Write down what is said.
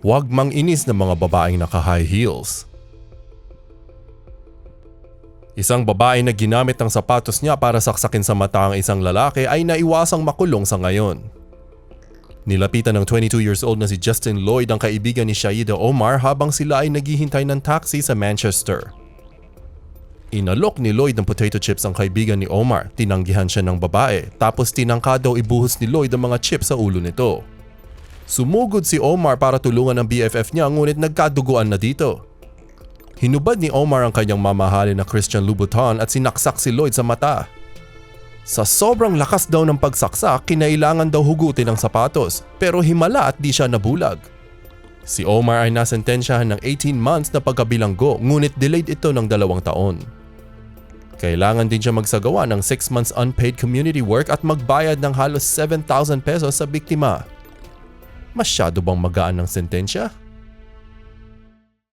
Huwag mang inis ng mga babaeng naka-high heels. Isang babae na ginamit ang sapatos niya para saksakin sa mata ang isang lalaki ay naiwasang makulong sa ngayon. Nilapitan ng 22 years old na si Justin Lloyd ang kaibigan ni Shaida Omar habang sila ay naghihintay ng taxi sa Manchester. Inalok ni Lloyd ng potato chips ang kaibigan ni Omar, tinanggihan siya ng babae, tapos tinangka daw ibuhos ni Lloyd ang mga chips sa ulo nito. Sumugod si Omar para tulungan ang BFF niya ngunit nagkaduguan na dito. Hinubad ni Omar ang kanyang mamahalin na Christian Louboutin at sinaksak si Lloyd sa mata. Sa sobrang lakas daw ng pagsaksak, kinailangan daw hugutin ang sapatos pero himala at di siya nabulag. Si Omar ay nasentensyahan ng 18 months na pagkabilanggo ngunit delayed ito ng dalawang taon. Kailangan din siya magsagawa ng 6 months unpaid community work at magbayad ng halos 7,000 pesos sa biktima. Masyado bang magaan ng sentensya?